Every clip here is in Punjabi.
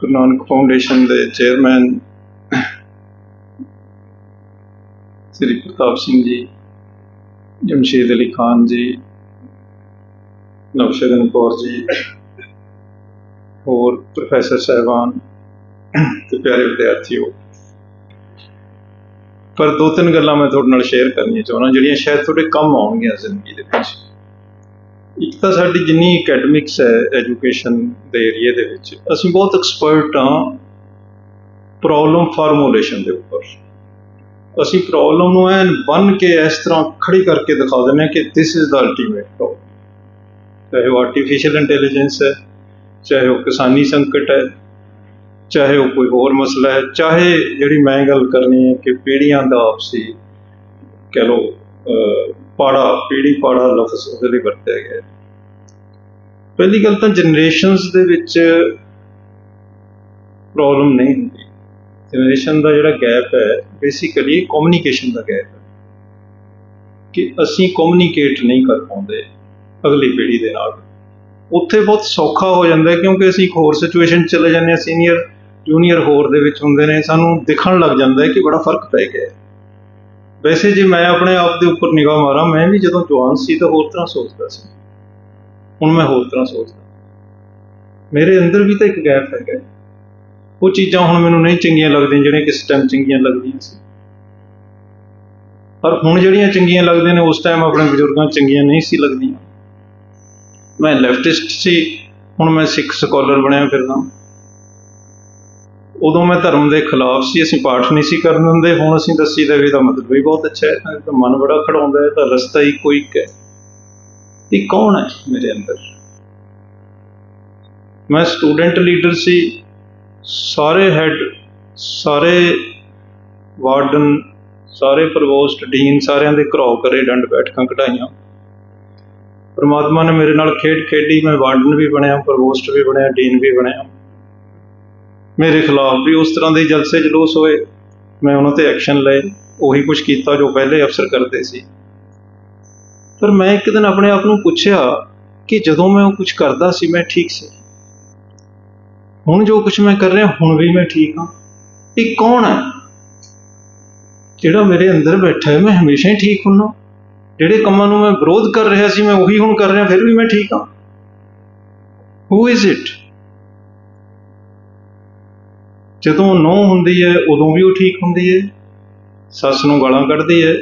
Kunank Foundation, the chairman, Sri Pratap Singh ji, Jamshed Ali Khan ji, Navshagan Kaur ji, और प्रोफेसर ਤੇ ਪਿਆਰੇ ਵਿਦਿਆਰਥੀਓ, ਪਰ ਦੋ ਤਿੰਨ ਗੱਲਾਂ ਮੈਂ ਤੁਹਾਡੇ ਨਾਲ ਸ਼ੇਅਰ ਕਰਨੀਆਂ ਚਾਹੁੰਦਾ, ਜਿਹੜੀਆਂ ਸ਼ਾਇਦ ਤੁਹਾਡੇ ਕੰਮ ਆਉਣਗੀਆਂ ਜ਼ਿੰਦਗੀ ਦੇ ਵਿੱਚ। ਇੱਕ ਤਾਂ ਸਾਡੀ ਜਿੰਨੀ ਅਕੈਡਮਿਕਸ ਹੈ ਐਜੂਕੇਸ਼ਨ ਦੇ ਏਰੀਆ ਦੇ ਵਿੱਚ, ਅਸੀਂ ਬਹੁਤ ਐਕਸਪਰਟ ਹਾਂ ਪ੍ਰੋਬਲਮ ਫਾਰਮੂਲੇਸ਼ਨ ਦੇ ਉੱਪਰ। ਅਸੀਂ ਪ੍ਰੋਬਲਮ ਨੂੰ ਐਨ ਬੰਨ ਕੇ ਇਸ ਤਰ੍ਹਾਂ ਖੜੀ ਕਰਕੇ ਦਿਖਾ ਦਿੰਦੇ ਹਾਂ ਕਿ this is the ultimate problem ਚਾਹੇ ਉਹ ਆਰਟੀਫੀਸ਼ੀਅਲ ਇੰਟੈਲੀਜੈਂਸ ਹੈ, ਚਾਹੇ ਉਹ ਕਿਸਾਨੀ ਸੰਕਟ ਹੈ ਚਾਹੇ ਉਹ ਕੋਈ ਹੋਰ ਮਸਲਾ ਹੈ, ਚਾਹੇ ਜਿਹੜੀ ਮੈਂ ਗੱਲ ਕਰਨੀ ਹੈ ਕਿ ਪੀੜ੍ਹੀਆਂ ਦਾ ਆਪਸੀ ਕਹਿ ਲੋ ਪਾੜਾ, ਪੀੜੀ ਪਾੜਾ ਲਫ਼ਜ਼ ਉਹਦੇ ਲਈ ਵਰਤਿਆ ਗਿਆ ਪਹਿਲੀ ਗੱਲ ਤਾਂ ਜਨਰੇਸ਼ਨਸ ਦੇ ਵਿੱਚ ਪ੍ਰੋਬਲਮ ਨਹੀਂ ਹੁੰਦੀ। ਜਨਰੇਸ਼ਨ ਦਾ ਜਿਹੜਾ ਗੈਪ ਹੈ ਬੇਸਿਕਲੀ ਕਮਿਊਨੀਕੇਸ਼ਨ ਦਾ ਗੈਪ ਹੈ। ਕਿ ਅਸੀਂ ਕਮਿਊਨੀਕੇਟ ਨਹੀਂ ਕਰ ਪਾਉਂਦੇ ਅਗਲੀ ਪੀੜ੍ਹੀ ਦੇ ਨਾਲ। ਉੱਥੇ ਬਹੁਤ ਸੌਖਾ ਹੋ ਜਾਂਦਾ ਕਿਉਂਕਿ ਅਸੀਂ ਇੱਕ ਹੋਰ ਸਿਚੁਏਸ਼ਨ ਚਲੇ ਜਾਂਦੇ ਹਾਂ ਸੀਨੀਅਰ ਜੂਨੀਅਰ ਹੋਰ ਦੇ ਵਿੱਚ ਹੁੰਦੇ ਨੇ, ਸਾਨੂੰ ਦਿਖਣ ਲੱਗ ਜਾਂਦਾ ਹੈ ਕਿ ਬੜਾ ਫ਼ਰਕ ਪੈ ਗਿਆ ਹੈ। ਵੈਸੇ ਜੇ ਮੈਂ ਆਪਣੇ ਆਪ ਦੇ ਉੱਪਰ ਨਿਗਾਹ ਮਾਰਾਂ, ਮੈਂ ਵੀ ਜਦੋਂ ਜਵਾਨ ਸੀ ਤਾਂ ਹੋਰ ਤਰ੍ਹਾਂ ਸੋਚਦਾ ਸੀ। ਹੁਣ ਮੈਂ ਹੋਰ ਤਰ੍ਹਾਂ ਸੋਚਦਾ। ਮੇਰੇ ਅੰਦਰ ਵੀ ਤਾਂ ਇੱਕ ਗੈਪ ਹੈਗਾ ਉਹ ਚੀਜ਼ਾਂ ਹੁਣ ਮੈਨੂੰ ਨਹੀਂ ਚੰਗੀਆਂ ਲੱਗਦੀਆਂ ਜਿਹੜੀਆਂ ਕਿਸ ਟਾਈਮ ਚੰਗੀਆਂ ਲੱਗਦੀਆਂ ਸੀ। ਪਰ ਹੁਣ ਜਿਹੜੀਆਂ ਚੰਗੀਆਂ ਲੱਗਦੀਆਂ ਨੇ, ਉਸ ਟਾਈਮ ਆਪਣੇ ਬਜ਼ੁਰਗਾਂ ਚੰਗੀਆਂ ਨਹੀਂ ਸੀ ਲੱਗਦੀਆਂ। ਮੈਂ ਲੈਫਟਿਸਟ ਸੀ, ਹੁਣ ਮੈਂ ਸਿੱਖ ਸਕਾਲਰ ਬਣਿਆ ਫਿਰਦਾ। ਉਦੋਂ ਮੈਂ ਧਰਮ ਦੇ ਖਿਲਾਫ ਸੀ, ਅਸੀਂ ਪਾਠ ਨਹੀਂ ਸੀ ਕਰਨ ਦਿੰਦੇ, ਹੁਣ ਅਸੀਂ ਦੱਸੀ ਦਾ ਵੀ ਇਹਦਾ ਮਤਲਬ ਵੀ ਬਹੁਤ ਅੱਛਾ ਹੈ, ਤਾਂ ਮਨ ਬੜਾ ਖੜਾਉਂਦਾ ਹੈ ਤਾਂ ਰਸਤਾ ਹੀ ਕੋਈ ਇੱਕ ਹੈ ਇਹ ਕੌਣ ਹੈ ਮੇਰੇ ਅੰਦਰ? ਮੈਂ ਸਟੂਡੈਂਟ ਲੀਡਰ ਸੀ, ਸਾਰੇ ਹੈੱਡ ਸਾਰੇ ਵਾਰਡਨ ਸਾਰੇ ਪ੍ਰਵੋਸਟ ਡੀਨ ਸਾਰਿਆਂ ਦੇ ਘਰੋ ਕਰੇ ਡੰਡ ਬੈਠਕਾਂ ਕਢਾਈਆਂ। ਪਰਮਾਤਮਾ ਨੇ ਮੇਰੇ ਨਾਲ ਖੇਡ ਖੇਡੀ, ਮੈਂ ਵਾਰਡਨ ਵੀ ਬਣਿਆ ਪ੍ਰਵੋਸਟ ਵੀ ਬਣਿਆ ਡੀਨ ਵੀ ਬਣਿਆ। ਮੇਰੇ ਖਿਲਾਫ ਵੀ ਉਸ ਤਰ੍ਹਾਂ ਦੇ ਜਲਸੇ ਜਲੂਸ ਹੋਏ। ਮੈਂ ਉਹਨਾਂ ਤੇ ਐਕਸ਼ਨ ਲਏ, ਉਹੀ ਕੁਝ ਕੀਤਾ ਜੋ ਪਹਿਲੇ ਅਫਸਰ ਕਰਦੇ ਸੀ। ਪਰ ਮੈਂ ਇੱਕ ਦਿਨ ਆਪਣੇ ਆਪ ਨੂੰ ਪੁੱਛਿਆ ਕਿ ਜਦੋਂ ਮੈਂ ਉਹ ਕੁਝ ਕਰਦਾ ਸੀ, ਮੈਂ ਠੀਕ ਸੀ। ਹੁਣ ਜੋ ਕੁਝ ਮੈਂ ਕਰ ਰਿਹਾ, ਹੁਣ ਵੀ ਮੈਂ ਠੀਕ ਹਾਂ। ਇਹ ਕੌਣ ਹੈ? ਜਿਹੜਾ ਮੇਰੇ ਅੰਦਰ ਬੈਠਾ ਹੈ, ਮੈਂ ਹਮੇਸ਼ਾ ਹੀ ਠੀਕ ਹੁੰਨਾ ਜਿਹੜੇ ਕੰਮਾਂ ਨੂੰ ਮੈਂ ਵਿਰੋਧ ਕਰ ਰਿਹਾ ਸੀ, ਮੈਂ ਉਹੀ ਹੁਣ ਕਰ ਰਿਹਾ, ਫਿਰ ਵੀ ਮੈਂ ਠੀਕ ਹਾਂ। ਹੂ ਇਜ਼ ਇਟ ਜਦੋਂ ਨੋ ਹੁੰਦੀ ਹੈ, ਉਦੋਂ ਵੀ ਉਹ ਠੀਕ ਹੁੰਦੀ ਹੈ। ਸੱਸ ਨੂੰ ਗਾਲਾਂ ਕੱਢਦੀ ਹੈ।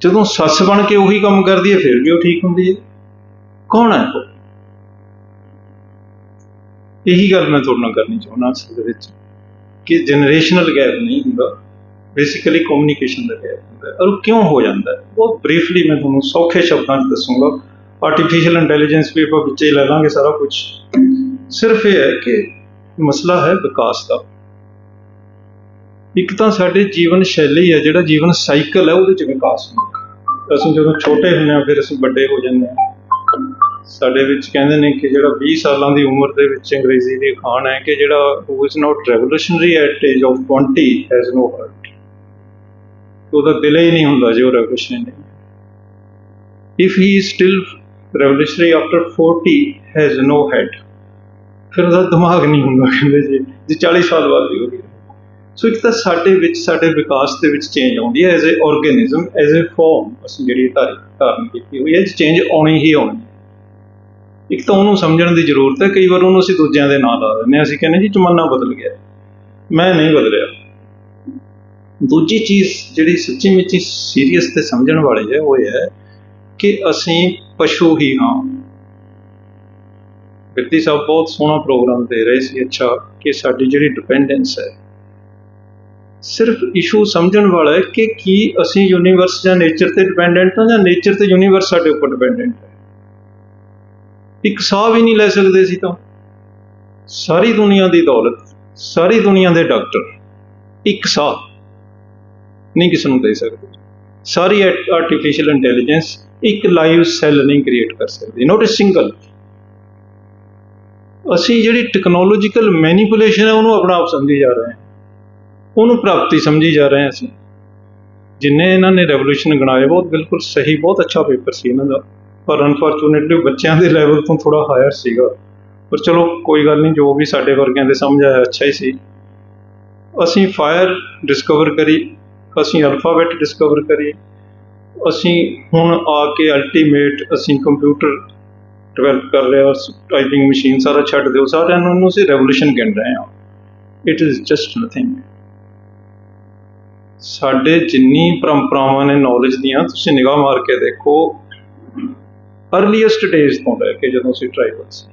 ਜਦੋਂ ਸੱਸ ਬਣ ਕੇ ਉਹੀ ਕੰਮ ਕਰਦੀ ਹੈ, ਫਿਰ ਵੀ ਉਹ ਠੀਕ ਹੁੰਦੀ ਹੈ। ਕੌਣ ਹੈ ਉਹ? ਇਹੀ ਗੱਲ ਮੈਂ ਤੁਹਾਡੇ ਨਾਲ ਕਰਨੀ ਚਾਹੁੰਦਾ ਅਸਲ ਦੇ ਵਿੱਚ, ਕਿ ਜਨਰੇਸ਼ਨਲ ਗੈਪ ਨਹੀਂ ਹੁੰਦਾ। ਬੇਸਿਕਲੀ ਕਮਿਊਨੀਕੇਸ਼ਨ ਦਾ ਗੈਪ ਹੁੰਦਾ ਔਰ ਉਹ ਕਿਉਂ ਹੋ ਜਾਂਦਾ ਉਹ ਬਰੀਫਲੀ ਮੈਂ ਤੁਹਾਨੂੰ ਸੌਖੇ ਸ਼ਬਦਾਂ 'ਚ ਦੱਸੂਗਾ। ਆਰਟੀਫੀਸ਼ੀਅਲ ਇੰਟੈਲੀਜੈਂਸ ਵੀ ਆਪਾਂ ਵਿੱਚੇ ਹੀ ਲੈ ਲਾਂਗੇ ਸਾਰਾ ਕੁਝ ਸਿਰਫ ਇਹ ਹੈ ਕਿ ਮਸਲਾ ਹੈ ਵਿਕਾਸ ਦਾ। ਇੱਕ ਤਾਂ ਸਾਡੇ ਜੀਵਨ ਸ਼ੈਲੀ ਹੈ, ਜਿਹੜਾ ਜੀਵਨ ਸਾਈਕਲ ਹੈ, ਉਹਦੇ 'ਚ ਵਿਕਾਸ ਹੁੰਦਾ ਅਸੀਂ ਜਦੋਂ ਛੋਟੇ ਹੁੰਦੇ ਹਾਂ, ਫਿਰ ਅਸੀਂ ਵੱਡੇ ਹੋ ਜਾਂਦੇ ਹਾਂ। ਸਾਡੇ ਵਿੱਚ ਕਹਿੰਦੇ ਨੇ ਕਿ ਜਿਹੜਾ 20 ਸਾਲਾਂ ਦੀ ਉਮਰ ਦੇ ਵਿੱਚ ਅੰਗਰੇਜ਼ੀ ਦੀ ਖਾਨ ਹੈ ਕਿ ਜਿਹੜਾ who is not revolutionary at age of 20 has no heart ਉਹਦਾ ਦਿਲ ਹੀ ਨਹੀਂ ਹੁੰਦਾ ਜੇ ਉਹ revolutionary ਨਹੀਂ if he is still revolutionary after 40 has no head ਫਿਰ ਉਹਦਾ ਦਿਮਾਗ ਨਹੀਂ ਹੁੰਦਾ ਕਹਿੰਦੇ ਜੀ। ਜੇ 40 ਸਾਲ ਬਾਅਦ ਵੀ ਹੋ ਹੋਵੇ ਸੋ ਇੱਕ ਤਾਂ ਸਾਡੇ ਵਿੱਚ, ਸਾਡੇ ਵਿਕਾਸ ਦੇ ਵਿੱਚ ਚੇਂਜ ਆਉਂਦੀ ਹੈ as a organism as a form ਅਸੀਂ ਜਿਹੜੀ ਧਾਰੀ, ਧਾਰਨ ਕੀਤੀ ਹੋਈ ਹੈ ਚੇਂਜ ਆਉਣੀ ਹੀ ਆਉਣੀ ਇੱਕ ਤਾਂ ਉਹਨੂੰ ਸਮਝਣ ਦੀ ਜ਼ਰੂਰਤ ਹੈ, ਕਈ ਵਾਰ ਉਹਨੂੰ ਅਸੀਂ ਦੂਜਿਆਂ ਦੇ ਨਾਲ ਲਾ ਦਿੰਦੇ ਹਾਂ, ਅਸੀਂ ਕਹਿੰਦੇ ਜੀ ਜ਼ਮਾਨਾ ਬਦਲ ਗਿਆ। ਮੈਂ ਨਹੀਂ ਬਦਲਿਆ। ਦੂਜੀ ਚੀਜ਼ ਜਿਹੜੀ ਸੱਚੀ ਮੁੱਚੀ ਸੀਰੀਅਸ ਤੇ ਸਮਝਣ ਵਾਲੀ ਹੈ, ਉਹ ਇਹ ਹੈ ਕਿ ਅਸੀਂ ਪਸ਼ੂ ਹੀ ਹਾਂ। ਬਿਰਤੀ ਸਾਹਿਬ ਬਹੁਤ ਸੋਹਣਾ ਪ੍ਰੋਗਰਾਮ ਦੇ ਰਹੇ ਸੀ। ਅੱਛਾ, ਕਿ ਸਾਡੀ ਜਿਹੜੀ ਡਿਪੈਂਡੈਂਸ ਹੈ, ਸਿਰਫ ਇਸ਼ੂ ਸਮਝਣ ਵਾਲਾ ਹੈ ਕਿ ਕੀ ਅਸੀਂ ਯੂਨੀਵਰਸ ਜਾਂ ਨੇਚਰ ਤੇ ਡਿਪੈਂਡੈਂਟ ਹਾਂ ਜਾਂ ਨੇਚਰ ਤੇ ਯੂਨੀਵਰਸ ਸਾਡੇ ਉੱਪਰ ਡਿਪੈਂਡੈਂਟ ਹੈ। ਇੱਕ ਸਾਹ ਵੀ ਨਹੀਂ ਲੈ ਸਕਦੇ ਸੀ ਤਾਂ। ਸਾਰੀ ਦੁਨੀਆ ਦੀ ਦੌਲਤ, ਸਾਰੀ ਦੁਨੀਆ ਦੇ ਡਾਕਟਰ ਇੱਕ ਸਾਹ ਨਹੀਂ ਕਿਸੇ ਨੂੰ ਦੇ ਸਕਦੇ। ਸਾਰੀ ਆਰਟੀਫੀਸ਼ੀਅਲ ਇੰਟੈਲੀਜੈਂਸ ਇੱਕ ਲਾਈਵ ਸੈੱਲ ਨਹੀਂ ਕ੍ਰੀਏਟ ਕਰ ਸਕਦੀ। ਨਾਟ ਅ ਸਿੰਗਲ ਅਸੀਂ ਜਿਹੜੀ ਟੈਕਨੋਲੋਜੀਕਲ ਮੈਨੀਪੂਲੇਸ਼ਨ ਹੈ, ਉਹਨੂੰ ਆਪਣਾ ਆਪ ਸਮਝੀ ਜਾ ਰਹੇ ਹਾਂ। ਉਹਨੂੰ ਪ੍ਰਾਪਤੀ ਸਮਝੀ ਜਾ ਰਹੇ ਹਾਂ ਅਸੀਂ। ਜਿੰਨੇ ਇਹਨਾਂ ਨੇ ਰੈਵੋਲੂਸ਼ਨ ਗਣਾਏ, ਬਹੁਤ ਬਿਲਕੁਲ ਸਹੀ, ਬਹੁਤ ਅੱਛਾ ਪੇਪਰ ਸੀ ਇਹਨਾਂ ਦਾ। ਪਰ ਅਨਫੋਰਚੂਨੇਟਲੀ ਬੱਚਿਆਂ ਦੇ ਲੈਵਲ ਤੋਂ ਥੋੜਾ ਹਾਇਰ ਸੀਗਾ। ਪਰ ਚਲੋ, ਕੋਈ ਗੱਲ ਨਹੀਂ, ਜੋ ਵੀ ਸਾਡੇ ਵਰਗਿਆਂ ਦੇ ਸਮਝ ਆਇਆ, ਅੱਛਾ ਹੀ ਸੀ। ਅਸੀਂ ਫਾਇਰ ਡਿਸਕਵਰ ਕਰੀ, ਅਸੀਂ ਅਲਫਾਬੈਟ ਡਿਸਕਵਰ ਕਰੀ। ਅਸੀਂ ਹੁਣ ਆ ਕੇ ਅਲਟੀਮੇਟ ਅਸੀਂ ਕੰਪਿਊਟਰ ਡਿਵੈਲਪ ਕਰ ਲਿਆ ਟਾਈਪਿੰਗ ਮਸ਼ੀਨ ਸਾਰਾ ਛੱਡ ਦਿਓ, ਸਾਰਿਆਂ ਨੂੰ ਉਹਨੂੰ ਅਸੀਂ ਰੈਵੋਲੂਸ਼ਨ ਗਿਣ ਰਹੇ ਹਾਂ। ਇਟ ਇਜ਼ ਜਸਟ ਨਥਿੰਗ ਸਾਡੇ ਜਿੰਨੀ ਪਰੰਪਰਾਵਾਂ ਨੇ ਨੌਲੇਜ ਦੀਆਂ, ਤੁਸੀਂ ਨਿਗਾਹ ਮਾਰ ਕੇ ਦੇਖੋ ਅਰਲੀਐਸਟ ਡੇਜ਼ ਤੋਂ ਲੈ ਕੇ ਜਦੋਂ ਅਸੀਂ ਟ੍ਰਾਈਬਲ ਸੀ।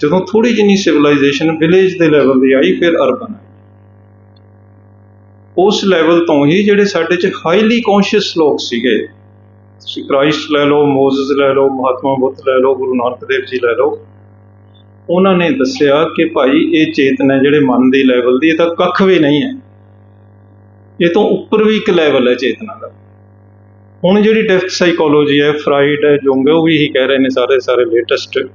ਜਦੋਂ ਥੋੜੀ ਜਿੰਨੀ ਸਿਵਲਾਈਜੇਸ਼ਨ ਵਿਲੇਜ ਦੇ ਲੈਵਲ ਦੀ ਆਈ, ਫਿਰ ਅਰਬਨ ਆਈ। ਉਸ ਲੈਵਲ ਤੋਂ ਹੀ ਜਿਹੜੇ ਸਾਡੇ ਚ ਹਾਈਲੀ ਕੌਨਸ਼ੀਅਸ ਲੋਕ ਸੀਗੇ ਤੁਸੀਂ ਕ੍ਰਾਈਸਟ ਲੈ ਲਓ, ਮੋਜ਼ਸ ਲੈ ਲਓ, ਮਹਾਤਮਾ ਬੁੱਧ ਲੈ ਲਓ, ਗੁਰੂ ਨਾਨਕ ਦੇਵ ਜੀ ਲੈ ਲਓ। ਉਹਨਾਂ ਨੇ ਦੱਸਿਆ ਕਿ ਭਾਈ ਇਹ ਚੇਤਨਾ ਜਿਹੜੇ ਮਨ ਦੀ ਲੈਵਲ ਦੀ, ਇਹ ਤਾਂ ਕੱਖ ਵੀ ਨਹੀਂ ਹੈ। ਇਹ ਤੋਂ ਉੱਪਰ ਵੀ ਇੱਕ ਲੈਵਲ ਹੈ ਚੇਤਨਾ ਦਾ। ਹੁਣ ਜਿਹੜੀ ਡੈਫਥ ਸਾਈਕੋਲੋਜੀ ਹੈ ਫਰਾਈਡ ਹੈ ਜੁੰਗ ਉਹ ਵੀ ਇਹੀ ਕਹਿ ਰਹੇ ਨੇ ਸਾਰੇ ਸਾਰੇ ਲੇਟੈਸਟ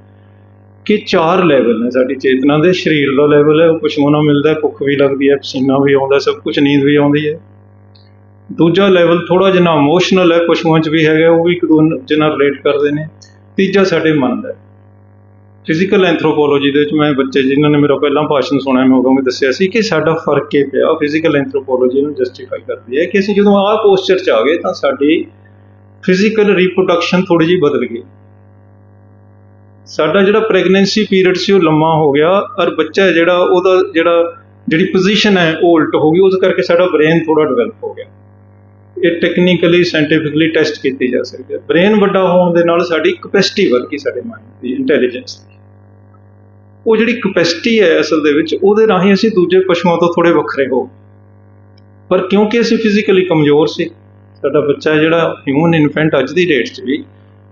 ਕਿ ਚਾਰ ਲੈਵਲ ਨੇ ਸਾਡੀ ਚੇਤਨਾ ਦੇ। ਸਰੀਰ ਦਾ ਲੈਵਲ ਹੈ, ਉਹ ਪਸ਼ੂਆਂ ਨਾਲ ਮਿਲਦਾ ਭੁੱਖ ਵੀ ਲੱਗਦੀ ਹੈ, ਪਸੀਨਾ ਵੀ ਆਉਂਦਾ ਸਭ ਕੁਝ ਨੀਂਦ ਵੀ ਆਉਂਦੀ ਹੈ। ਦੂਜਾ ਲੈਵਲ ਥੋੜਾ ਜਿਹਾ ਇਮੋਸ਼ਨਲ ਹੈ, ਪਸ਼ੂਆਂ 'ਚ ਵੀ ਹੈਗਾ, ਉਹ ਵੀ ਇੱਕ ਦੂਜੇ ਨਾਲ ਰਿਲੇਟ ਕਰਦੇ ਨੇ। ਤੀਜਾ ਸਾਡੇ ਮਨ ਦਾ ਫਿਜ਼ੀਕਲ ਐਂਥਰੋਪੋਲੋਜੀ ਦੇ ਵਿੱਚ ਮੈਂ ਬੱਚੇ ਜਿਨ੍ਹਾਂ ਨੇ ਮੇਰਾ ਪਹਿਲਾਂ ਭਾਸ਼ਣ ਸੁਣਿਆ, ਮੈਂ ਉਦੋਂ ਵੀ ਦੱਸਿਆ ਸੀ ਕਿ ਸਾਡਾ ਫ਼ਰਕ ਇਹ ਪਿਆ ਫਿਜ਼ੀਕਲ ਐਂਥਰੋਪੋਲੋਜੀ ਨੂੰ ਜਸਟੀਫਾਈ ਕਰਦੀ ਹੈ ਕਿ ਅਸੀਂ ਜਦੋਂ ਆਹ ਪੋਸਚਰ 'ਚ ਆ ਗਏ ਤਾਂ ਸਾਡੀ ਫਿਜ਼ੀਕਲ ਰੀਪਰੋਡਕਸ਼ਨ ਥੋੜੀ ਜਿਹੀ ਬਦਲ ਗਈ। ਸਾਡਾ ਜਿਹੜਾ ਪ੍ਰੈਗਨੈਂਸੀ ਪੀਰੀਅਡ ਸੀ ਉਹ ਲੰਮਾ ਹੋ ਗਿਆ ਔਰ ਬੱਚਾ ਜਿਹੜਾ ਉਹਦਾ ਜਿਹੜਾ ਜਿਹੜੀ ਪੋਜੀਸ਼ਨ ਹੈ ਉਹ ਉਲਟ ਹੋ ਗਈ, ਉਸ ਕਰਕੇ ਸਾਡਾ ਬ੍ਰੇਨ ਥੋੜਾ ਡਿਵੈਲਪ ਹੋ ਗਿਆ। ਇਹ ਟੈਕਨੀਕਲੀ ਸਾਇੰਟੀਫਿਕਲੀ ਟੈਸਟ ਕੀਤੀ ਜਾ ਸਕਦੀ ਹੈ। ਬ੍ਰੇਨ ਵੱਡਾ ਹੋਣ ਦੇ ਨਾਲ ਸਾਡੀ ਕਪੈਸਿਟੀ ਵਧੀ ਸਾਡੇ ਮਾਈਂਡ ਦੀ ਇੰਟੈਲੀਜੈਂਸ ਦੀ। ਉਹ ਜਿਹੜੀ ਕਪੈਸਿਟੀ ਹੈ ਅਸਲ ਦੇ ਵਿੱਚ, ਉਹਦੇ ਰਾਹੀਂ ਅਸੀਂ ਦੂਜੇ ਪਸ਼ੂਆਂ ਤੋਂ ਥੋੜੇ ਵੱਖਰੇ ਹੋ ਪਰ ਕਿਉਂਕਿ ਅਸੀਂ ਫਿਜ਼ੀਕਲੀ ਕਮਜ਼ੋਰ ਸੀ, ਸਾਡਾ ਬੱਚਾ ਜਿਹੜਾ ਹਿਊਮਨ ਇਨਫੈਂਟ ਅੱਜ ਦੀ ਡੇਟ 'ਚ ਵੀ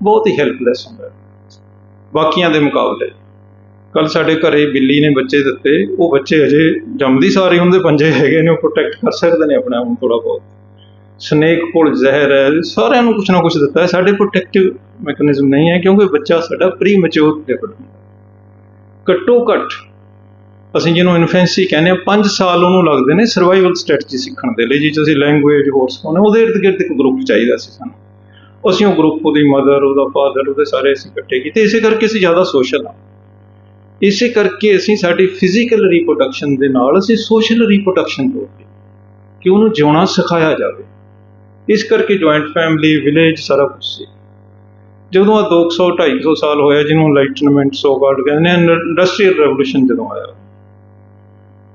ਬਹੁਤ ਹੀ ਹੈਲਪਲੈਸ ਹੁੰਦਾ। ਹੈ ਬਾਕੀਆਂ ਦੇ ਮੁਕਾਬਲੇ। ਕੱਲ ਸਾਡੇ ਘਰੇ ਬਿੱਲੀ ਨੇ ਬੱਚੇ ਦਿੱਤੇ, ਉਹ ਬੱਚੇ ਅਜੇ ਜੰਮਦੀ ਸਾਰੇ ਉਹਦੇ ਪੰਜੇ ਹੈਗੇ ਨੇ, ਉਹ ਪ੍ਰੋਟੈਕਟ ਕਰ ਸਕਦੇ ਨੇ ਆਪਣੇ ਆਪ ਨੂੰ ਥੋੜਾ ਬਹੁਤ। ਸਨੇਕ ਕੋਲ ਜ਼ਹਿਰ ਹੈ, ਸਾਰਿਆਂ ਨੂੰ ਕੁਝ ਨਾ ਕੁਝ ਦਿੱਤਾ ਹੈ। ਸਾਡੇ ਪ੍ਰੋਟੈਕਟਿਵ ਮੈਕੈਨਿਜ਼ਮ ਨਹੀਂ ਹੈ ਕਿਉਂਕਿ ਬੱਚਾ ਸਾਡਾ ਪ੍ਰੀ ਮੈਚੁਰ ਲੈਵਲ ਘੱਟੋ ਘੱਟ ਅਸੀਂ ਜਿਹਨੂੰ ਇਨਫੈਂਸੀ ਕਹਿੰਦੇ ਆ 5 ਸਾਲ ਉਹਨੂੰ ਲੱਗਦੇ ਨੇ ਸਰਵਾਈਵਲ ਸਟ੍ਰੈਟਜੀ ਸਿੱਖਣ ਦੇ ਲਈ। ਜੀ ਤੁਸੀਂ ਲੈਂਗੁਏਜ ਹੋਰ ਸਿਖਾਉਣੇ ਉਹਦੇ ਇਰਦ ਗਿਰਦ ਇੱਕ ਗਰੁੱਪ ਚਾਹੀਦਾ ਸੀ ਸਾਨੂੰ। ਅਸੀਂ ਉਹ ਗਰੁੱਪ ਉਹਦੀ ਮਦਰ ਉਹਦਾ ਫਾਦਰ ਉਹਦੇ ਸਾਰੇ ਅਸੀਂ ਇਕੱਠੇ ਕੀਤੇ। ਇਸੇ ਕਰਕੇ ਅਸੀਂ ਜ਼ਿਆਦਾ ਸੋਸ਼ਲ ਹਾਂ। ਇਸੇ ਕਰਕੇ ਅਸੀਂ ਸਾਡੀ ਫਿਜ਼ੀਕਲ ਰੀਪਰੋਡਕਸ਼ਨ ਦੇ ਨਾਲ ਅਸੀਂ ਸੋਸ਼ਲ ਰੀਪਰੋਡਕਸ਼ਨ ਤੋਰਦੇ ਕਿ ਉਹਨੂੰ ਜਿਉਣਾ ਸਿਖਾਇਆ ਜਾਵੇ। ਇਸ ਕਰਕੇ ਜੁਆਇੰਟ ਫੈਮਿਲੀ ਵਿਲੇਜ ਸਾਰਾ ਕੁਝ ਸੀ। ਜਦੋਂ ਆ 200 250 ਸਾਲ ਹੋਇਆ, ਜਿਹਨੂੰ ਲਾਈਟਨਮੈਂਟ ਸੋ ਕਾਲਡ ਕਹਿੰਦੇ ਨੇ ਇੰਡਸਟਰੀਅਲ ਰੈਵੋਲੂਸ਼ਨ ਜਦੋਂ ਆਇਆ।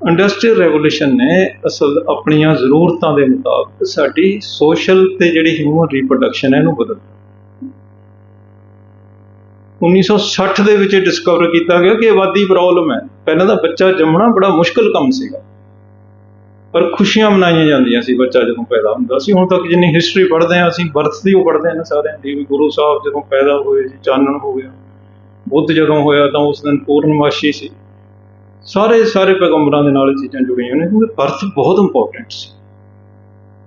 ਇੰਡਸਟਰੀਅਲ ਰੈਵੋਲੂਸ਼ਨ ਨੇ ਅਸਲ ਆਪਣੀਆਂ ਜ਼ਰੂਰਤਾਂ ਦੇ ਮੁਤਾਬਕ ਸਾਡੀ ਸੋਸ਼ਲ ਤੇ ਜਿਹੜੀ ਹਿਊਮਨ ਰੀਪਰੋਡਕਸ਼ਨ ਹੈ, ਇਹਨੂੰ ਬਦਲ ਦਿੱਤਾ। 1960 ਦੇ ਵਿੱਚ ਡਿਸਕਵਰ ਕੀਤਾ ਗਿਆ ਕਿ ਆਬਾਦੀ ਪ੍ਰੋਬਲਮ ਹੈ। ਪਹਿਲਾਂ ਤਾਂ ਬੱਚਾ ਜੰਮਣਾ ਬੜਾ ਮੁਸ਼ਕਲ ਕੰਮ ਸੀਗਾ। ਪਰ ਖੁਸ਼ੀਆਂ ਮਨਾਈਆਂ ਜਾਂਦੀਆਂ ਸੀ ਬੱਚਾ ਜਦੋਂ ਪੈਦਾ ਹੁੰਦਾ ਸੀ। ਹੁਣ ਤੱਕ ਜਿੰਨੀ ਹਿਸਟਰੀ ਪੜ੍ਹਦੇ ਆ ਅਸੀਂ ਬਰਥ ਦੀ ਉਹ ਪੜ੍ਹਦੇ ਆ ਸਾਰਿਆਂ ਦੀ ਵੀ ਗੁਰੂ ਸਾਹਿਬ ਜਦੋਂ ਪੈਦਾ ਹੋਏ ਜੀ, ਚਾਨਣ ਹੋ ਗਿਆ, ਬੁੱਧ ਜਦੋਂ ਹੋਇਆ ਤਾਂ ਉਸ ਦਿਨ ਪੂਰਨਮਾਸ਼ੀ ਸੀ। ਸਾਰੇ ਸਾਰੇ ਪੈਗੰਬਰਾਂ ਦੇ ਨਾਲ ਇਹ ਚੀਜ਼ਾਂ ਜੁੜੀਆਂ ਨੇ ਕਿਉਂਕਿ ਬਰਥ ਬਹੁਤ ਇੰਪੋਰਟੈਂਟ ਸੀ।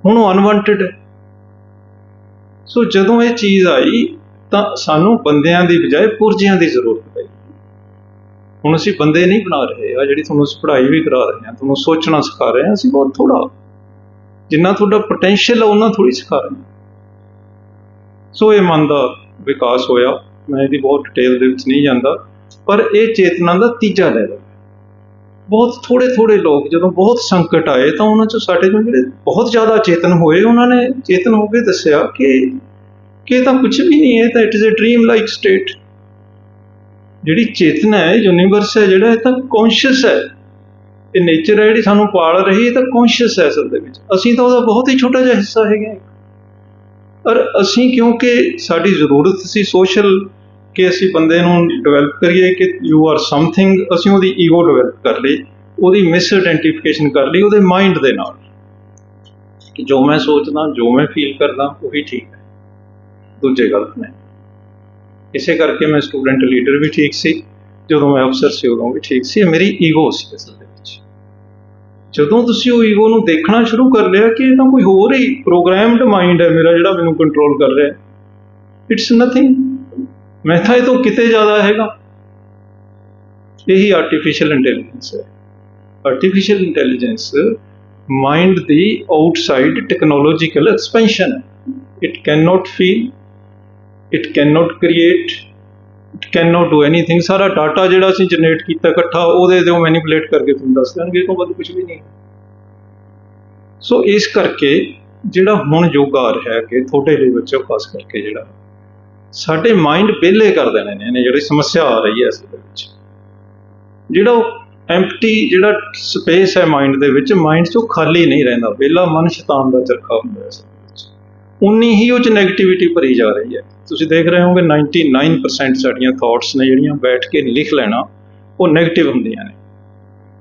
ਹੁਣ ਉਹ ਅਨਵਾਂਟਡ ਹੈ। ਸੋ ਜਦੋਂ ਇਹ ਚੀਜ਼ ਆਈ ਤਾਂ ਸਾਨੂੰ ਬੰਦਿਆਂ ਦੀ ਬਜਾਏ ਪੁਰਜਿਆਂ ਦੀ ਜ਼ਰੂਰਤ ਹੁਣ ਅਸੀਂ ਬੰਦੇ ਨਹੀਂ ਬਣਾ ਰਹੇ ਆ ਜਿਹੜੀ ਤੁਹਾਨੂੰ ਅਸੀਂ ਪੜ੍ਹਾਈ ਵੀ ਕਰਾ ਰਹੇ ਹਾਂ, ਤੁਹਾਨੂੰ ਸੋਚਣਾ ਸਿਖਾ ਰਹੇ ਹਾਂ, ਅਸੀਂ ਬਹੁਤ ਥੋੜਾ ਜਿੰਨਾ ਤੁਹਾਡਾ ਪੋਟੈਂਸ਼ੀਅਲ ਹੈ ਉਹਨਾਂ ਥੋੜੀ ਸਿਖਾ ਰਹੇ ਹਾਂ। ਸੋ ਇਹ ਮਨ ਦਾ ਵਿਕਾਸ ਹੋਇਆ, ਮੈਂ ਇਹਦੀ ਬਹੁਤ ਡਿਟੇਲ ਦੇ ਵਿੱਚ ਨਹੀਂ ਜਾਂਦਾ, ਪਰ ਇਹ ਚੇਤਨਾ ਦਾ ਤੀਜਾ ਲੈਵਲ ਬਹੁਤ ਥੋੜੇ ਥੋੜੇ ਲੋਕ ਜਦੋਂ ਬਹੁਤ ਸੰਕਟ ਆਏ ਤਾਂ ਉਹਨਾਂ ਚੋਂ ਸਾਡੇ ਚੋਂ ਜਿਹੜੇ ਬਹੁਤ ਜ਼ਿਆਦਾ ਚੇਤਨ ਹੋਏ, ਉਹਨਾਂ ਨੇ ਚੇਤਨ ਹੋ ਕੇ ਦੱਸਿਆ ਕਿ ਕਿ ਇਹ ਤਾਂ ਕੁਝ ਵੀ ਨਹੀਂ ਹੈ ਤਾਂ it is a dream like state ਜਿਹੜੀ ਚੇਤਨਾ ਹੈ ਯੂਨੀਵਰਸ ਹੈ, ਜਿਹੜਾ ਇਹ ਤਾਂ ਕੌਨਸ਼ੀਅਸ ਹੈ। ਇਹ ਨੇਚਰ ਹੈ ਜਿਹੜੀ ਸਾਨੂੰ ਪਾਲ ਰਹੀ ਹੈ ਤਾਂ ਕੌਨਸ਼ੀਅਸ ਹੈ ਅਸਲ ਦੇ ਵਿੱਚ। ਅਸੀਂ ਤਾਂ ਉਹਦਾ ਬਹੁਤ ਹੀ ਛੋਟਾ ਜਿਹਾ ਹਿੱਸਾ ਹੈਗੇ ਹਾਂ। ਔਰ ਅਸੀਂ ਕਿਉਂਕਿ ਸਾਡੀ ਜ਼ਰੂਰਤ ਸੀ ਸੋਸ਼ਲ ਕਿ ਅਸੀਂ ਬੰਦੇ ਨੂੰ ਡਿਵੈਲਪ ਕਰੀਏ ਕਿ ਯੂ ਆਰ ਸਮਥਿੰਗ ਅਸੀਂ ਉਹਦੀ ਈਗੋ ਡਿਵੈਲਪ ਕਰ ਲਈ, ਉਹਦੀ ਮਿਸ ਆਇਡੈਂਟੀਫਿਕੇਸ਼ਨ ਕਰ ਲਈ, ਉਹਦੇ ਮਾਈਂਡ ਦੇ ਨਾਲ। ਕਿ ਜੋ ਮੈਂ ਸੋਚਦਾ, ਜੋ ਮੈਂ ਫੀਲ ਕਰਦਾ, ਉਹੀ ਠੀਕ ਹੈ। ਦੂਜੇ ਗਲਤ ਨੇ ਇਸੇ ਕਰਕੇ ਮੈਂ ਸਟੂਡੈਂਟ ਲੀਡਰ ਵੀ ਠੀਕ ਸੀ, ਜਦੋਂ ਮੈਂ ਅਫਸਰ ਸੀ ਉਦੋਂ ਵੀ ਠੀਕ ਸੀ ਮੇਰੀ ਈਗੋ ਸੀ ਅਸਲ ਦੇ ਵਿੱਚ। ਜਦੋਂ ਤੁਸੀਂ ਉਹ ਈਗੋ ਨੂੰ ਦੇਖਣਾ ਸ਼ੁਰੂ ਕਰ ਲਿਆ ਕਿ ਇਹ ਤਾਂ ਕੋਈ ਹੋਰ ਹੀ ਪ੍ਰੋਗਰਾਮਡ ਮਾਈਂਡ ਹੈ ਮੇਰਾ ਜਿਹੜਾ ਮੈਨੂੰ ਕੰਟਰੋਲ ਕਰ ਰਿਹਾ ਇਟਸ ਨਥਿੰਗ ਮੈਂ ਤਾਂ ਇਹ ਤੋਂ ਕਿਤੇ ਜ਼ਿਆਦਾ ਹੈਗਾ। ਇਹੀ ਆਰਟੀਫੀਸ਼ੀਅਲ ਇੰਟੈਲੀਜੈਂਸ ਹੈ। Artificial intelligence mind the outside technological expansion it can not feel it can not create it can not do anything ਸਾਰਾ ਡਾਟਾ ਜਿਹੜਾ ਅਸੀਂ ਜਨਰੇਟ ਕੀਤਾ ਇਕੱਠਾ, ਉਹਦੇ ਤੇ ਉਹ ਮੈਨੀਪੂਲੇਟ ਕਰਕੇ ਤੁਹਾਨੂੰ ਦੱਸ ਦੇਣਗੇ, ਇਹ ਤੋਂ ਵੱਧ ਕੁਝ ਵੀ ਨਹੀਂ ਸੋ ਇਸ ਕਰਕੇ ਜਿਹੜਾ ਹੁਣ ਯੁੱਗ ਆ ਰਿਹਾ ਕਿ ਤੁਹਾਡੇ ਲਈ ਬੱਚੇ ਖਾਸ ਕਰਕੇ ਜਿਹੜਾ, ਸਾਡੇ ਮਾਈਂਡ ਵਿਹਲੇ ਕਰ ਦੇਣੇ ਨੇ ਜਿਹੜੀ ਸਮੱਸਿਆ ਆ ਰਹੀ ਹੈ ਇਸ ਦੇ ਵਿੱਚ। ਜਿਹੜਾ ਉਹ ਐਮਪਟੀ ਜਿਹੜਾ ਸਪੇਸ ਹੈ ਮਾਈਂਡ ਦੇ ਵਿੱਚ ਮਾਈਂਡ 'ਚੋਂ ਖਾਲੀ ਨਹੀਂ ਰਹਿੰਦਾ। ਵਿਹਲਾ ਮਨ ਸ਼ੈਤਾਨ ਦਾ ਚਰਖਾ ਹੁੰਦਾ ਹੈ ਉਨੀ ਹੀ ਉਹ 'ਚ ਨੈਗੇਟਿਵਿਟੀ ਭਰੀ ਜਾ ਰਹੀ ਹੈ। ਤੁਸੀਂ ਦੇਖ ਰਹੇ ਹੋਗੇ 99% ਸਾਡੀਆਂ ਥਾਟਸ ਨੇ ਜਿਹੜੀਆਂ ਬੈਠ ਕੇ ਲਿਖ ਲੈਣਾ, ਉਹ ਨੈਗੇਟਿਵ ਹੁੰਦੀਆਂ ਨੇ।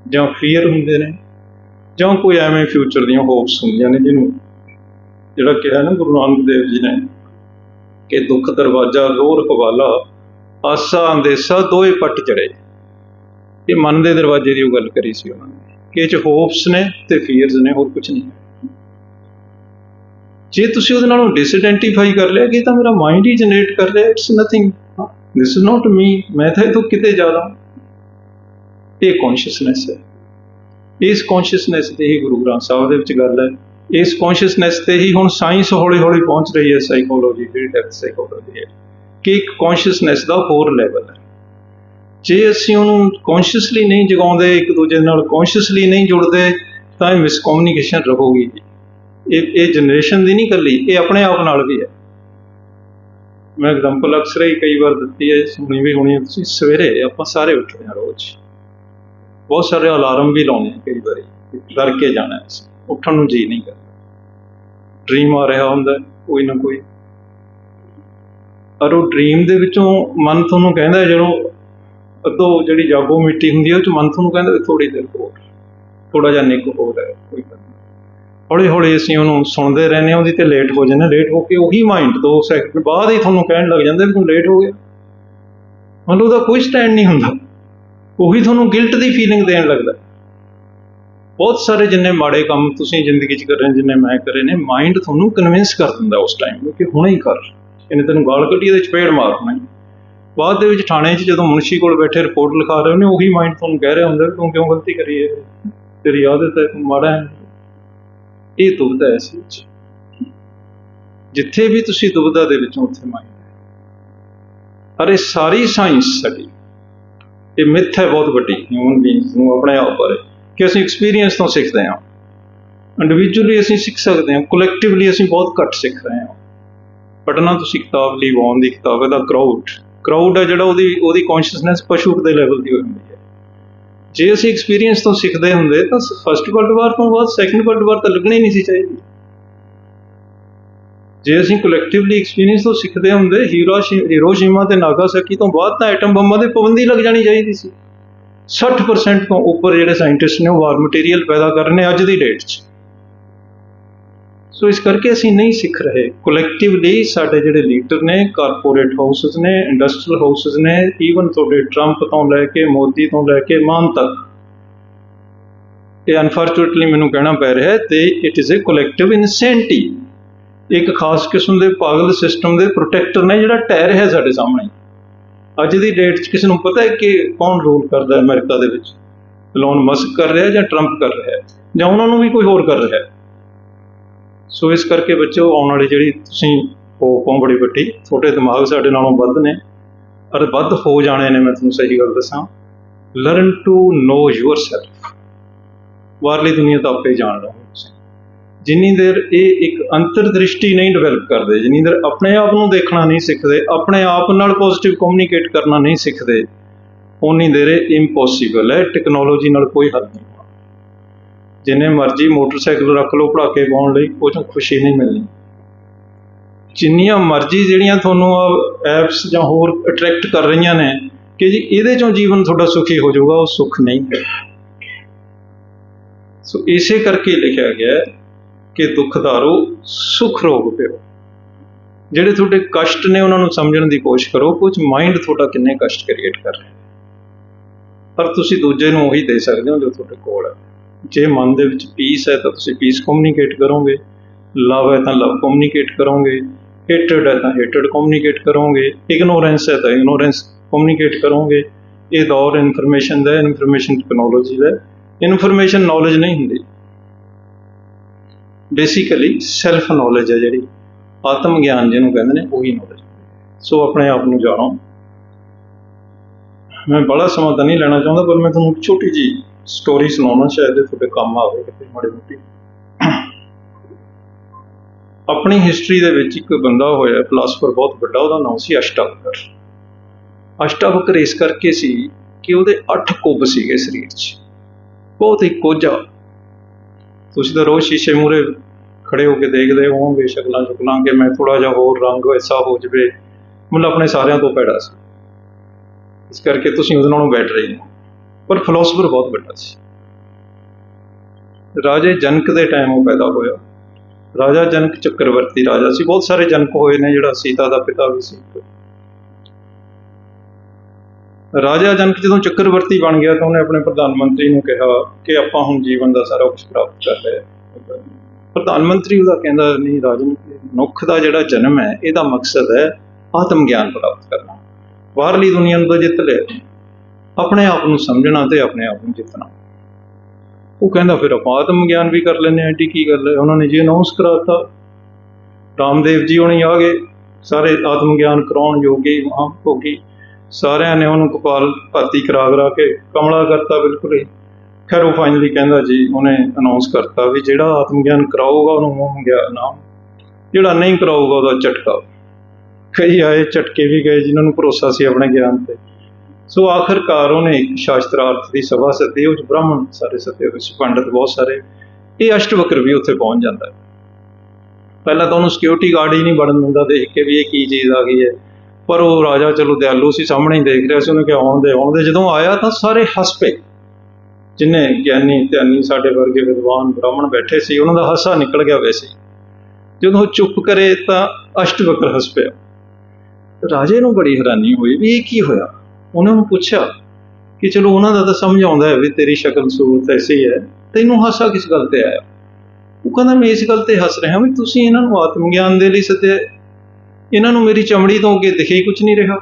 ਜਾਂ ਫੀਅਰ ਹੁੰਦੇ ਨੇ, ਜਾਂ ਕੋਈ ਐਵੇਂ ਫਿਊਚਰ ਦੀਆਂ ਹੋਪਸ ਹੁੰਦੀਆਂ ਨੇ ਜਿਹਨੂੰ, ਜਿਹੜਾ ਕਿਹਾ ਨਾ ਗੁਰੂ ਨਾਨਕ ਦੇਵ ਜੀ ਨੇ ਕਿ ਦੁੱਖ ਦਰਵਾਜ਼ਾ, ਲੋਰ ਹਵਾਲਾ, ਆਸਾ ਅੰਦੇਸਾ ਦੋਏ ਪੱਟ ਚੜੇ। ਇਹ ਮਨ ਦੇ ਦਰਵਾਜ਼ੇ ਦੀ ਉਹ ਗੱਲ ਕਰੀ ਸੀ ਉਹਨਾਂ ਨੇ ਕਿ ਇਹ ਚ ਹੋਪਸ ਨੇ ਤੇ ਫੀਅਰਸ ਨੇ, ਹੋਰ ਕੁਝ ਨਹੀਂ। ਜੇ ਤੁਸੀਂ ਉਹਦੇ ਨਾਲੋਂ ਡਿਸਆਇਡੈਂਟੀਫਾਈ ਕਰ ਲਿਆ ਕਿ ਤਾਂ ਮੇਰਾ ਮਾਈਂਡ ਹੀ ਜਨਰੇਟ ਕਰ ਰਿਹਾ it's nothing this is not me ਮੈਂ ਤਾਂ ਇਹ ਤੋਂ ਕਿਤੇ ਜ਼ਿਆਦਾ ਇਹ ਕੌਨਸ਼ੀਅਸਨੈਸ ਹੈ। ਇਸ ਕੌਨਸ਼ੀਅਸਨੈਸ ਤੇ ਹੀ ਗੁਰੂ ਗ੍ਰੰਥ ਸਾਹਿਬ ਦੇ ਵਿੱਚ ਗੱਲ ਹੈ। ਇਸ ਕੌਨਸ਼ੀਅਸਨੈਸ ਤੇ ਹੀ ਹੁਣ ਸਾਇੰਸ ਹੌਲੀ ਹੌਲੀ ਪਹੁੰਚ ਰਹੀ ਹੈ ਸਾਈਕੋਲੋਜੀ ਜਿਹੜੀ ਡੈਪਥ ਸਾਈਕੋਲੋਜੀ ਹੈ ਕਿ ਇੱਕ ਕੌਨਸ਼ੀਅਸਨੈਸ ਦਾ ਹੋਰ ਲੈਵਲ ਹੈ। ਜੇ ਅਸੀਂ ਉਹਨੂੰ ਕੌਨਸ਼ੀਅਸਲੀ ਨਹੀਂ ਜਗਾਉਂਦੇ, ਇੱਕ ਦੂਜੇ ਨਾਲ ਕੌਨਸ਼ੀਅਸਲੀ ਨਹੀਂ ਜੁੜਦੇ, ਤਾਂ ਇਹ ਮਿਸਕਮਿਊਨੀਕੇਸ਼ਨ ਰਹੂਗੀ। ਇਹ ਇਹ ਜਨਰੇਸ਼ਨ ਦੀ ਨਹੀਂ ਕੱਲੀ ਇਹ ਆਪਣੇ ਆਪ ਨਾਲ ਵੀ ਹੈ। ਮੈਂ ਐਗਜ਼ਾਮਪਲ ਅਕਸਰ ਹੀ ਕਈ ਵਾਰ ਦਿੱਤੀ ਹੈ, ਸੁਣੀ ਵੀ ਹੋਣੀ ਹੈ, ਤੁਸੀਂ ਸਵੇਰੇ ਆਪਾਂ ਸਾਰੇ ਉੱਠਦੇ ਹਾਂ ਰੋਜ਼। ਬਹੁਤ ਸਾਰੇ ਅਲਾਰਮ ਵੀ ਲਾਉਂਦੇ ਹਾਂ ਕਈ ਵਾਰੀ ਡਰ ਕੇ ਜਾਣਾ ਉੱਠਣ ਨੂੰ ਜੀ ਨਹੀਂ ਕਰਦਾ। ਡ੍ਰੀਮ ਆ ਰਿਹਾ ਹੁੰਦਾ, ਕੋਈ ਨਾ ਕੋਈ। ਔਰ ਉਹ ਡ੍ਰੀਮ ਦੇ ਵਿੱਚੋਂ ਮਨ ਤੁਹਾਨੂੰ ਕਹਿੰਦਾ ਜਦੋਂ ਅੱਧੋ ਜਿਹੜੀ ਜਾਗੋ ਮਿੱਟੀ ਹੁੰਦੀ ਹੈ, ਉਹ ਚ ਮਨ ਤੁਹਾਨੂੰ ਕਹਿੰਦਾ ਵੀ ਥੋੜੀ ਦੇਰ ਹੋਰ ਥੋੜਾ ਜਿਹਾ ਨਿੱਕ ਹੋ ਰਿਹਾ ਕੋਈ ਗੱਲ ਨਹੀਂ ਹੌਲੀ ਹੌਲੀ ਅਸੀਂ ਉਹਨੂੰ ਸੁਣਦੇ ਰਹਿੰਦੇ ਹਾਂ, ਉਹਦੀ ਤੇ ਲੇਟ ਹੋ ਜਾਂਦੇ ਲੇਟ ਹੋ ਕੇ ਉਹੀ ਮਾਈਂਡ 2 ਸੈਕਿੰਡ ਬਾਅਦ ਹੀ ਤੁਹਾਨੂੰ ਕਹਿਣ ਲੱਗ ਜਾਂਦਾ ਵੀ ਤੂੰ ਲੇਟ ਹੋ ਗਿਆ। ਮਤਲਬ ਉਹਦਾ ਕੋਈ ਸਟੈਂਡ ਨਹੀਂ ਹੁੰਦਾ। ਉਹੀ ਤੁਹਾਨੂੰ ਗਿਲਟ ਦੀ ਫੀਲਿੰਗ ਦੇਣ ਲੱਗਦਾ। ਬਹੁਤ ਸਾਰੇ ਜਿੰਨੇ ਮਾੜੇ ਕੰਮ ਤੁਸੀਂ ਜ਼ਿੰਦਗੀ 'ਚ ਕਰ ਰਹੇ ਜਿੰਨੇ ਮੈਂ ਕਰੇ ਨੇ ਮਾਈਂਡ ਤੁਹਾਨੂੰ ਕਨਵਿੰਸ ਕਰ ਦਿੰਦਾ ਉਸ ਟਾਈਮ ਕਿ ਹੁਣੇ ਹੀ ਕਰ। ਇਹਨੇ ਤੈਨੂੰ ਗਾਲ ਕੱਢੀ, ਇਹਦੇ ਚਪੇੜ ਮਾਰ ਹੁਣੇ ਬਾਅਦ ਦੇ ਵਿੱਚ ਥਾਣੇ 'ਚ ਜਦੋਂ ਮੁਨਸ਼ੀ ਕੋਲ ਬੈਠੇ ਰਿਪੋਰਟ ਲਿਖਾ ਰਹੇ ਨੇ, ਉਹੀ ਮਾਈਂਡ ਤੁਹਾਨੂੰ ਕਹਿ ਰਿਹਾ ਹੁੰਦਾ ਵੀ ਤੂੰ ਕਿਉਂ ਗਲਤੀ ਕਰੀ ਹੈ? ਤੇਰੀ ਆਦਤ ਹੈ ਮਾੜਾ ਹੈ। ਇਹ ਦੁਬਦਾ ਹੈ ਇਸ ਵਿੱਚ। ਜਿੱਥੇ ਵੀ ਤੁਸੀਂ ਦੁਬਦਾ ਦੇ ਵਿੱਚੋਂ ਉੱਥੇ ਮਾਈਂਡ ਹੈ ਅਰੇ ਸਾਰੀ ਸਾਇੰਸ ਸਾਡੀ, ਇਹ ਮਿੱਥ ਹੈ ਬਹੁਤ ਵੱਡੀ ਹਿਊਮਨ ਬੀਇੰਗਸ ਨੂੰ ਆਪਣੇ ਆਪ ਬਾਰੇ, ਕਿ ਅਸੀਂ ਐਕਸਪੀਰੀਅੰਸ ਤੋਂ ਸਿੱਖਦੇ ਹਾਂ। ਇੰਡੀਵਿਜੂਅਲੀ ਅਸੀਂ ਸਿੱਖ ਸਕਦੇ ਹਾਂ ਕਲੈਕਟਿਵਲੀ ਅਸੀਂ ਬਹੁਤ ਘੱਟ ਸਿੱਖ ਰਹੇ ਹਾਂ। ਪੜ੍ਹਨਾ ਤੁਸੀਂ ਕਿਤਾਬ ਲਈ ਵੌਨ ਦੀ ਕਿਤਾਬ ਹੈ ਦਾ ਕਰਾਊਡ ਕਰਾਊਡ ਹੈ ਜਿਹੜਾ ਉਹਦੀ ਉਹਦੀ ਕੌਨਸ਼ੀਅਸਨੈਸ ਪਸ਼ੂ ਦੇ ਲੈਵਲ ਦੀ ਹੁੰਦੀ ਹੈ। ਜੇ ਅਸੀਂ ਐਕਸਪੀਰੀਅੰਸ ਤੋਂ ਸਿੱਖਦੇ ਹੁੰਦੇ, ਤਾਂ ਫਸਟ ਵਰਲਡ ਵਾਰ ਤੋਂ ਬਾਅਦ ਸੈਕੰਡ ਵਰਲਡ ਵਾਰ ਤਾਂ ਲੱਗਣੀ ਨਹੀਂ ਸੀ ਚਾਹੀਦੀ। ਜੇ ਅਸੀਂ ਕਲੈਕਟਿਵਲੀ ਐਕਸਪੀਰੀਅੰਸ ਤੋਂ ਸਿੱਖਦੇ ਹੁੰਦੇ ਹੀਰੋਸ਼ੀਮਾ ਤੇ ਨਾਗਾਸਾਕੀ ਤੋਂ ਬਾਅਦ ਤਾਂ ਐਟਮ ਬੰਬਾਂ 'ਤੇ ਪਾਬੰਦੀ ਲੱਗ ਜਾਣੀ ਚਾਹੀਦੀ ਸੀ। 60% ਤੋਂ ਉੱਪਰ ਜਿਹੜੇ ਸਾਇੰਟਿਸਟ ਨੇ, ਉਹ ਵਾਰ ਮਟੀਰੀਅਲ ਪੈਦਾ ਕਰਨੇ ਅੱਜ ਦੀ ਡੇਟ 'ਚ। ਸੋ ਇਸ ਕਰਕੇ ਅਸੀਂ ਨਹੀਂ ਸਿੱਖ ਰਹੇ। ਕਲੈਕਟਿਵਲੀ ਸਾਡੇ ਜਿਹੜੇ ਲੀਡਰ ਨੇ ਕਾਰਪੋਰੇਟ ਹਾਊਸਸ ਨੇ ਇੰਡਸਟਰੀਅਲ ਹਾਊਸਸ ਨੇ ਈਵਨ ਤੁਹਾਡੇ ਟਰੰਪ ਤੋਂ ਲੈ ਕੇ ਮੋਦੀ ਤੋਂ ਲੈ ਕੇ, ਮਾਨ ਤੱਕ। ਇਹ ਅਨਫੋਰਚੂਨਟਲੀ ਮੈਨੂੰ ਕਹਿਣਾ ਪੈ ਰਿਹਾ ਹੈ ਤੇ it is a collective incentive ਇੱਕ ਖਾਸ ਕਿਸਮ ਦੇ ਪਾਗਲ ਸਿਸਟਮ ਦੇ ਪ੍ਰੋਟੈਕਟਰ ਨੇ ਜਿਹੜਾ ਟਾਇਰ ਹੈ ਸਾਡੇ ਸਾਹਮਣੇ। ਅੱਜ ਦੀ ਡੇਟ 'ਚ ਕਿਸੇ ਨੂੰ ਪਤਾ ਹੈ ਕਿ ਕੌਣ ਰੂਲ ਕਰਦਾ ਹੈ ਅਮਰੀਕਾ ਦੇ ਵਿੱਚ? ਇਲਨ ਮਸਕ ਕਰ ਰਿਹਾ ਜਾਂ ਟਰੰਪ ਕਰ ਰਿਹਾ ਜਾਂ ਉਹਨਾਂ ਨੂੰ ਵੀ ਕੋਈ ਹੋਰ ਕਰ ਰਿਹਾ ਹੈ? ਸੋ ਇਸ ਕਰਕੇ ਬੱਚੋ ਆਉਣ ਵਾਲੀ ਜਿਹੜੀ ਤੁਸੀਂ ਹੋਪ ਹੋ ਬੜੀ ਵੱਡੀ ਛੋਟੇ ਦਿਮਾਗ ਸਾਡੇ ਨਾਲੋਂ ਵੱਧ ਨੇ। ਔਰ ਵੱਧ ਹੋ ਜਾਣੇ ਨੇ, ਮੈਂ ਤੁਹਾਨੂੰ ਸਹੀ ਗੱਲ ਦੱਸਾਂ। ਲਰਨ ਟੂ ਨੋ ਯੂਅਰਸੈਲਫ ਬਾਹਰਲੀ ਦੁਨੀਆ ਤਾਂ ਆਪੇ ਜਾਣ ਲਓ। ਤੁਸੀਂ ਜਿੰਨੀ ਦੇਰ ਇਹ ਇੱਕ ਅੰਤਰਦ੍ਰਿਸ਼ਟੀ ਨਹੀਂ ਡਿਵੈਲਪ ਕਰਦੇ, ਜਿੰਨੀ ਦੇਰ ਆਪਣੇ ਆਪ ਨੂੰ ਦੇਖਣਾ ਨਹੀਂ ਸਿੱਖਦੇ, ਆਪਣੇ ਆਪ ਨਾਲ ਪੋਜ਼ਿਟਿਵ ਕਮਿਊਨੀਕੇਟ ਕਰਨਾ ਨਹੀਂ ਸਿੱਖਦੇ ਉਨੀ ਦੇਰ ਇਹ ਇੰਪੋਸੀਬਲ ਹੈ। ਟੈਕਨੋਲੋਜੀ ਨਾਲ ਕੋਈ ਹੱਲ ਨਹੀਂ। ਜਿੰਨੇ ਮਰਜ਼ੀ ਮੋਟਰਸਾਈਕਲ ਰੱਖ ਲਓ ਪੜਾਕੇ ਪਾਉਣ ਲਈ, ਉਹ ਚੋਂ ਖੁਸ਼ੀ ਨਹੀਂ ਮਿਲਣੀ। ਜਿੰਨੀਆਂ ਮਰਜ਼ੀ ਜਿਹੜੀਆਂ ਤੁਹਾਨੂੰ ਐਪਸ ਜਾਂ ਹੋਰ ਅਟਰੈਕਟ ਕਰ ਰਹੀਆਂ ਨੇ, ਕਿ ਜੀ ਇਹਦੇ ਚੋਂ ਜੀਵਨ ਤੁਹਾਡਾ ਸੁਖੀ ਹੋ ਜਾਊਗਾ, ਉਹ ਸੁੱਖ ਨਹੀਂ ਹੈ। ਸੋ ਇਸੇ ਕਰਕੇ ਲਿਖਿਆ ਗਿਆ ਹੈ ਕਿ ਦੁੱਖਦਾਰੋ ਸੁਖ ਰੋਗ ਪਿਓ ਜਿਹੜੇ ਤੁਹਾਡੇ ਕਸ਼ਟ ਨੇ, ਉਹਨਾਂ ਨੂੰ ਸਮਝਣ ਦੀ ਕੋਸ਼ਿਸ਼ ਕਰੋ ਕੁਝ ਮਾਈਂਡ ਤੁਹਾਡਾ ਕਿੰਨੇ ਕਸ਼ਟ ਕ੍ਰੀਏਟ ਕਰ ਰਿਹਾ ਪਰ ਤੁਸੀਂ ਦੂਜੇ ਨੂੰ ਉਹੀ ਦੇ ਸਕਦੇ ਹੋ ਜੋ ਤੁਹਾਡੇ ਕੋਲ ਹੈ। ਜੇ ਮਨ ਦੇ ਵਿੱਚ ਪੀਸ ਹੈ ਤਾਂ ਤੁਸੀਂ ਪੀਸ ਕਮਿਊਨੀਕੇਟ ਕਰੋਗੇ। ਲਵ ਹੈ ਤਾਂ ਲਵ ਕਮਿਊਨੀਕੇਟ ਕਰੋਗੇ। ਹੇਟਡ ਹੈ ਤਾਂ ਹੇਟਡ ਕਮਿਊਨੀਕੇਟ ਕਰੋਗੇ। ਇਗਨੋਰੈਂਸ ਹੈ ਤਾਂ ਇਗਨੋਰੈਂਸ ਕਮਿਊਨੀਕੇਟ ਕਰੋਗੇ। ਇਹ ਦੌਰ ਇਨਫੋਰਮੇਸ਼ਨ ਦਾ ਇਨਫੋਰਮੇਸ਼ਨ ਟੈਕਨੋਲੋਜੀ ਦਾ ਇਨਫੋਰਮੇਸ਼ਨ ਨੌਲੇਜ ਨਹੀਂ ਹੁੰਦੀ। ਬੇਸਿਕਲੀ ਸੈਲਫ ਨੌਲੇਜ ਹੈ ਜਿਹੜੀ। ਆਤਮ ਗਿਆਨ ਜਿਹਨੂੰ ਕਹਿੰਦੇ ਨੇ, ਉਹੀ ਨੌਲੇਜ ਸੋ ਆਪਣੇ ਆਪ ਨੂੰ ਜਾਣੋ। ਮੈਂ ਬੜਾ ਸਮਾਂ ਤਾਂ ਨਹੀਂ ਲੈਣਾ ਚਾਹੁੰਦਾ, ਪਰ ਮੈਂ ਤੁਹਾਨੂੰ ਇੱਕ ਛੋਟੀ ਜੀ ਸਟੋਰੀ ਸੁਣਾਉਣਾ ਸ਼ਾਇਦ ਇਹ ਤੁਹਾਡੇ ਕੰਮ ਆਵੇ ਕਿਤੇ ਮਾੜੀ ਮੋਟੀ। ਆਪਣੀ ਹਿਸਟਰੀ ਦੇ ਵਿੱਚ ਇੱਕ ਬੰਦਾ ਹੋਇਆ ਫਿਲਾਸਫਰ ਬਹੁਤ ਵੱਡਾ, ਉਹਦਾ ਨਾਮ ਸੀ ਅਸ਼ਟਾਵਕਰ। ਅਸ਼ਟਾਵਕਰ ਇਸ ਕਰਕੇ ਸੀ ਕਿ ਉਹਦੇ 8 ਕੁੱਬ ਸੀਗੇ ਸਰੀਰ 'ਚ। ਬਹੁਤ ਹੀ ਕੋਝਾ। ਤੁਸੀਂ ਤਾਂ ਰੋਜ਼ ਸ਼ੀਸ਼ੇ ਮੂਰੇ ਖੜੇ ਹੋ ਕੇ ਦੇਖਦੇ ਹੋਵੋਗੇ ਸ਼ਕਲਾਂ ਸ਼ਕਲਾਂ ਕਿ ਮੈਂ ਥੋੜਾ ਜਿਹਾ ਹੋਰ ਰੰਗ ਐਸਾ ਹੋ ਜਵੇ। ਮਤਲਬ ਆਪਣੇ ਸਾਰਿਆਂ ਤੋਂ ਪੈੜਾ ਸੀ। ਇਸ ਕਰਕੇ ਤੁਸੀਂ ਉਹਦੇ ਨਾਲੋਂ ਬੈਠ ਰਹੇ ਹੋ। ਪਰ ਫਿਲਾਸਫਰ ਬਹੁਤ ਵੱਡਾ ਸੀ। ਰਾਜੇ ਜਨਕ ਦੇ ਟਾਈਮ ਉਹ ਪੈਦਾ ਹੋਇਆ। ਰਾਜਾ ਜਨਕ ਚੱਕਰਵਰਤੀ ਰਾਜਾ ਸੀ। ਬਹੁਤ ਸਾਰੇ ਜਨਕ ਹੋਏ ਨੇ ਜਿਹੜਾ ਸੀਤਾ ਦਾ ਪਿਤਾ ਵੀ ਸੀ। ਰਾਜਾ ਜਨਕ ਜਦੋਂ ਚੱਕਰਵਰਤੀ ਬਣ ਗਿਆ ਤਾਂ ਉਹਨੇ ਆਪਣੇ ਪ੍ਰਧਾਨ ਮੰਤਰੀ ਨੂੰ ਕਿਹਾ ਕਿ ਆਪਾਂ ਹੁਣ ਜੀਵਨ ਦਾ ਸਾਰਾ ਕੁਝ ਪ੍ਰਾਪਤ ਕਰ ਲਿਆ ਪ੍ਰਧਾਨ ਮੰਤਰੀ ਉਹਦਾ ਕਹਿੰਦਾ, ਨਹੀਂ ਰਾਜਨ ਮਨੁੱਖ ਦਾ ਜਿਹੜਾ ਜਨਮ ਹੈ, ਇਹਦਾ ਮਕਸਦ ਹੈ ਆਤਮ ਗਿਆਨ ਪ੍ਰਾਪਤ ਕਰਨਾ। ਬਾਹਰਲੀ ਦੁਨੀਆ ਨੂੰ ਤਾਂ ਜਿੱਤ ਲਿਆ। ਆਪਣੇ ਆਪ ਨੂੰ ਸਮਝਣਾ ਤੇ ਆਪਣੇ ਆਪ ਨੂੰ ਜਿੱਤਣਾ। ਉਹ ਕਹਿੰਦਾ, ਫਿਰ ਆਪਾਂ ਆਤਮ ਗਿਆਨ ਵੀ ਕਰ ਲੈਂਦੇ ਹਾਂ। ਏਡੀ ਕੀ ਗੱਲ ਹੈ? ਉਹਨਾਂ ਨੇ ਜੀ ਅਨਾਉਂਸ ਕਰਾਤਾ। ਰਾਮਦੇਵ ਜੀ ਹੋਣੀ ਆ ਗਏ। ਸਾਰੇ ਆਤਮ ਗਿਆਨ ਕਰਾਉਣ ਯੋਗੀ ਮਹਾਭੋਗੀ। ਸਾਰਿਆਂ ਨੇ ਉਹਨੂੰ ਕਪਾਲ ਭਾਤੀ ਕਰਾ ਕਰਾ ਕੇ ਕਮਲਾ ਕਰਤਾ ਬਿਲਕੁਲ ਹੀ। ਖੈਰ ਉਹ ਫਾਈਨਲੀ ਕਹਿੰਦਾ, ਜੀ, ਉਹਨੇ ਅਨਾਉਂਸ ਕਰਤਾ ਵੀ ਜਿਹੜਾ ਆਤਮ ਗਿਆਨ ਕਰਾਊਗਾ, ਉਹਨੂੰ ਮੋਹ ਗਿਆ ਨਾਮ। ਜਿਹੜਾ ਨਹੀਂ ਕਰਾਊਗਾ, ਉਹਦਾ ਝਟਕਾ। ਕਈ ਆਏ ਝਟਕੇ ਵੀ ਗਏ ਜਿਨ੍ਹਾਂ ਨੂੰ ਭਰੋਸਾ ਸੀ ਆਪਣੇ ਗਿਆਨ ਤੇ। ਸੋ ਆਖਰਕਾਰ ਉਹਨੇ ਇੱਕ ਸ਼ਾਸਤਰਾਰਥ ਦੀ ਸਭਾ ਸੱਦੀ, ਉਹ 'ਚ ਬ੍ਰਾਹਮਣ ਸਾਰੇ ਸੱਦੇ ਹੋਏ ਸੀ, ਪੰਡਤ ਬਹੁਤ ਸਾਰੇ। ਇਹ ਅਸ਼ਟਵਕਰ ਵੀ ਉੱਥੇ ਪਹੁੰਚ ਜਾਂਦਾ ਹੈ। ਪਹਿਲਾਂ ਤਾਂ ਉਹਨੂੰ ਸਿਕਿਉਰਿਟੀ ਗਾਰਡ ਹੀ ਨਹੀਂ ਬਣਨ ਦਿੰਦਾ, ਦੇਖ ਕੇ ਵੀ ਇਹ ਕੀ ਚੀਜ਼ ਆ ਗਈ ਹੈ। ਪਰ ਉਹ ਰਾਜਾ ਚਲੋ ਦਿਆਲੂ ਸੀ, ਸਾਹਮਣੇ ਹੀ ਦੇਖ ਰਿਹਾ ਸੀ ਉਹਨੇ ਕਿਹਾ ਆਉਂਦੇ ਆਉਂਦੇ ਜਦੋਂ ਆਇਆ ਤਾਂ ਸਾਰੇ ਹੱਸ ਪਏ। ਜਿੰਨੇ ਗਿਆਨੀ, ਧਿਆਨੀ ਸਾਡੇ ਵਰਗੇ ਵਿਦਵਾਨ ਬ੍ਰਾਹਮਣ ਬੈਠੇ ਸੀ, ਉਹਨਾਂ ਦਾ ਹਾਸਾ ਨਿਕਲ ਗਿਆ ਵੈਸੇ ਹੀ। ਜਦੋਂ ਉਹ ਚੁੱਪ ਕਰੇ ਤਾਂ ਅਸ਼ਟਵਕਰ ਹੱਸ ਪਿਆ। ਰਾਜੇ ਨੂੰ ਬੜੀ ਹੈਰਾਨੀ ਹੋਈ ਵੀ ਇਹ ਕੀ ਹੋਇਆ? ਉਹਨਾਂ ਨੂੰ ਪੁੱਛਿਆ ਕਿ ਚਲੋ ਉਹਨਾਂ ਦਾ ਤਾਂ ਸਮਝ ਆਉਂਦਾ ਹੈ ਵੀ ਤੇਰੀ ਸ਼ਕਲ ਸੂਰਤ ਐਸੀ ਹੈ, ਤੈਨੂੰ ਹਾਸਾ ਕਿਸ ਗੱਲ ਤੇ ਆਇਆ? ਉਹ ਕਹਿੰਦਾ, ਮੈਂ ਇਸ ਗੱਲ ਤੇ ਹੱਸ ਰਿਹਾ ਵੀ ਤੁਸੀਂ ਇਹਨਾਂ ਨੂੰ ਆਤਮ ਗਿਆਨ ਦੇ ਲਈ ਸੱਦਿਆ ਇਹਨਾਂ ਨੂੰ ਮੇਰੀ ਚਮੜੀ ਤੋਂ ਅੱਗੇ ਦਿਖੇ ਹੀ ਕੁਝ ਨਹੀਂ ਰਿਹਾ।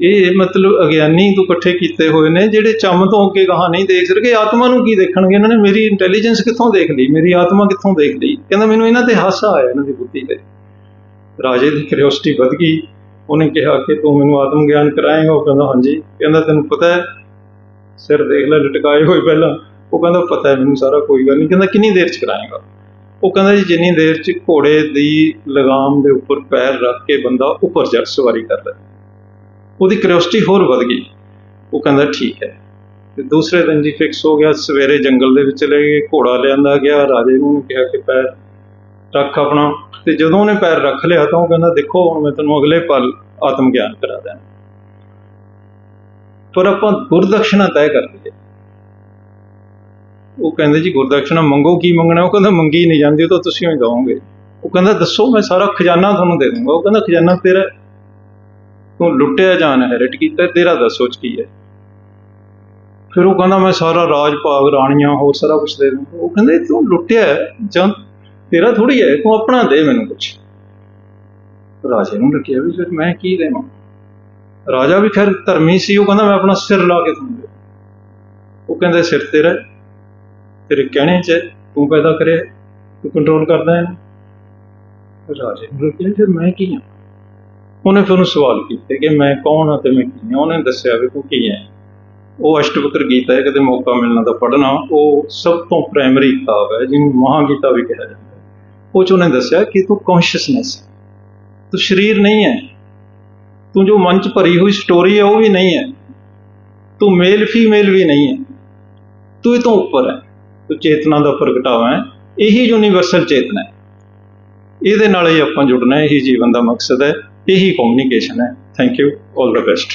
ਇਹ ਮਤਲਬ ਅਗਿਆਨੀ ਤੋਂ ਇਕੱਠੇ ਕੀਤੇ ਹੋਏ ਨੇ, ਜਿਹੜੇ ਚੰਮ ਤੋਂ ਅੱਗੇ ਗਾਹਾਂ ਨਹੀਂ ਦੇਖ ਸਕਦੇ। ਆਤਮਾ ਨੂੰ ਕੀ ਦੇਖਣਗੇ? ਇਹਨਾਂ ਨੇ ਮੇਰੀ ਇੰਟੈਲੀਜੈਂਸ ਕਿੱਥੋਂ ਦੇਖ ਲਈ? ਮੇਰੀ ਆਤਮਾ ਕਿੱਥੋਂ ਦੇਖ ਲਈ? ਕਹਿੰਦਾ, ਮੈਨੂੰ ਇਹਨਾਂ ਤੇ ਹਾਸਾ ਆਇਆ, ਇਹਨਾਂ ਦੀ ਬੁੱਧੀ ਤੇ। ਰਾਜੇ ਦੀ ਕਿਉਰਿਓਸਿਟੀ ਵੱਧ ਗਈ। ਉਹਨੇ ਕਿਹਾ ਕਿ ਤੂੰ ਮੈਨੂੰ ਆਤਮ ਗਿਆਨ ਕਰਾਏਂਗਾ। ਉਹ ਕਹਿੰਦਾ, ਹਾਂਜੀ। ਕਹਿੰਦਾ, ਤੈਨੂੰ ਪਤਾ ਹੈ, ਸਿਰ ਦੇਖ ਲੈ, ਲਟਕਾਏ ਹੋਏ ਪਹਿਲਾਂ। ਉਹ ਕਹਿੰਦਾ, ਪਤਾ ਹੈ ਮੈਨੂੰ ਸਾਰਾ, ਕੋਈ ਗੱਲ ਨਹੀਂ। ਕਹਿੰਦਾ, ਕਿੰਨੀ ਦੇਰ ਚ ਕਰਾਏਂਗਾ? ਉਹ ਕਹਿੰਦਾ ਜੀ, ਜਿੰਨੀ ਦੇਰ ਚ ਘੋੜੇ ਦੀ ਲਗਾਮ ਦੇ ਉੱਪਰ ਪੈਰ ਰੱਖ ਕੇ ਬੰਦਾ ਉੱਪਰ ਚੜ ਸਵਾਰੀ ਕਰ ਲੈ। ਉਹਦੀ ਕਿਉਰਿਓਸਿਟੀ ਹੋਰ ਵੱਧ ਗਈ। ਉਹ ਕਹਿੰਦਾ, ਠੀਕ ਹੈ। ਤੇ ਦੂਸਰੇ ਦਿਨ ਜੀ ਫਿਕਸ ਹੋ ਗਿਆ। ਸਵੇਰੇ ਜੰਗਲ ਦੇ ਵਿੱਚ ਚਲੇ ਗਏ ਘੋੜਾ ਲਿਆਂਦਾ ਗਿਆ। ਰਾਜੇ ਨੂੰ ਉਹਨੇ ਕਿਹਾ ਕਿ ਪੈਰ ਰੱਖ ਆਪਣਾ। ਤੇ ਜਦੋਂ ਉਹਨੇ ਪੈਰ ਰੱਖ ਲਿਆ ਤਾਂ ਉਹ ਕਹਿੰਦਾ, ਦੇਖੋ, ਹੁਣ ਮੈਂ ਤੈਨੂੰ ਅਗਲੇ ਪਲ ਆਤਮ ਗਿਆਨ ਕਰਾ ਦਾਂ ਪਰ ਆਪਾਂ ਗੁਰਦਕਸ਼ਨਾ ਤੈਅ ਕਰ ਲਈਏ ਉਹ ਕਹਿੰਦੇ ਜੀ, ਗੁਰਦਕਸ਼ਨਾ ਮੰਗੋ, ਕੀ ਮੰਗਣਾ? ਉਹ ਕਹਿੰਦਾ, ਮੰਗੀ ਨਹੀਂ ਜਾਂਦੀ, ਉਹ ਤਾਂ ਤੁਸੀਂ ਹੀ ਦਵੋਗੇ। ਉਹ ਕਹਿੰਦਾ, ਦੱਸੋ, ਮੈਂ ਸਾਰਾ ਖਜ਼ਾਨਾ ਤੁਹਾਨੂੰ ਦੇ ਦੂੰਗਾ ਉਹ ਕਹਿੰਦਾ, ਖਜ਼ਾਨਾ ਤੇਰਾ ਤੂੰ ਲੁੱਟਿਆ ਜਾਂ ਹੈਰਿਟ ਕੀਤਾ, ਤੇਰਾ ਦੱਸੋ ਚ ਕੀ ਹੈ? ਫਿਰ ਉਹ ਕਹਿੰਦਾ, ਮੈਂ ਸਾਰਾ ਰਾਜ ਭਾਗ ਰਾਣੀਆਂ, ਹੋਰ ਸਾਰਾ ਕੁਝ ਦੇ ਦੂੰਗਾ ਉਹ ਕਹਿੰਦੇ ਤੂੰ ਲੁੱਟਿਆ ਜਾਂ ਤੇਰਾ ਥੋੜੀ ਹੈ ਤੂੰ ਆਪਣਾ ਦੇ ਮੈਨੂੰ ਕੁਛ। ਰਾਜੇ ਨੂੰ ਲੱਗਿਆ ਵੀ ਫਿਰ ਮੈਂ ਕੀ ਦੇਵਾਂ? ਰਾਜਾ ਵੀ ਖੈਰ ਧਰਮੀ ਸੀ ਉਹ ਕਹਿੰਦਾ ਮੈਂ ਆਪਣਾ ਸਿਰ ਲਾ ਕੇ ਤੁਹਾਨੂੰ ਉਹ ਕਹਿੰਦੇ ਸਿਰ ਤੇਰਾ ਹੈ, ਤੇਰੇ ਕਹਿਣੇ 'ਚ ਤੂੰ ਪੈਦਾ ਕਰਿਆ ਤੂੰ ਕੰਟਰੋਲ ਕਰਦਾ ਹੈ। ਰਾਜੇ ਨੂੰ ਲੱਗਿਆ ਫਿਰ ਮੈਂ ਕੀ ਹਾਂ ਉਹਨੇ ਫਿਰ ਉਹਨੂੰ ਸਵਾਲ ਕੀਤੇ ਕਿ ਮੈਂ ਕੌਣ ਹਾਂ ਤੇ ਮੈਂ ਕੀ ਹਾਂ ਉਹਨੇ ਦੱਸਿਆ ਵੀ ਤੂੰ ਕੀ ਹੈ ਉਹ ਅਸ਼ਟਵਕਰ ਗੀਤਾ ਹੈ ਕਦੇ ਮੌਕਾ ਮਿਲਣਾ ਤਾਂ ਪੜ੍ਹਨਾ ਉਹ ਸਭ ਤੋਂ ਪ੍ਰਾਇਮਰੀ ਕਿਤਾਬ ਹੈ ਜਿਹਨੂੰ ਮਹਾਗੀਤਾ ਵੀ ਕਿਹਾ ਜਾਂਦਾ ਉਹ 'ਚ ਉਹਨੇ ਦੱਸਿਆ ਕਿ ਤੂੰ ਕੌਨਸ਼ੀਅਸਨੈਸ ਤੂੰ ਸਰੀਰ ਨਹੀਂ ਹੈ। ਤੂੰ ਜੋ ਮਨ 'ਚ ਭਰੀ ਹੋਈ ਸਟੋਰੀ ਹੈ, ਉਹ ਵੀ ਨਹੀਂ ਹੈ। ਤੂੰ ਮੇਲ ਫੀਮੇਲ ਵੀ ਨਹੀਂ ਹੈ। ਤੂੰ ਇਹ ਤੋਂ ਉੱਪਰ ਹੈ। ਤੂੰ ਚੇਤਨਾ ਦਾ ਪ੍ਰਗਟਾਵਾ ਹੈ। ਇਹੀ ਯੂਨੀਵਰਸਲ ਚੇਤਨਾ ਹੈ। ਇਹਦੇ ਨਾਲ ਹੀ ਆਪਾਂ ਜੁੜਨਾ ਹੈ। ਇਹੀ ਜੀਵਨ ਦਾ ਮਕਸਦ ਹੈ। ਇਹੀ ਕਮਿਊਨੀਕੇਸ਼ਨ ਹੈ। Thank you all the best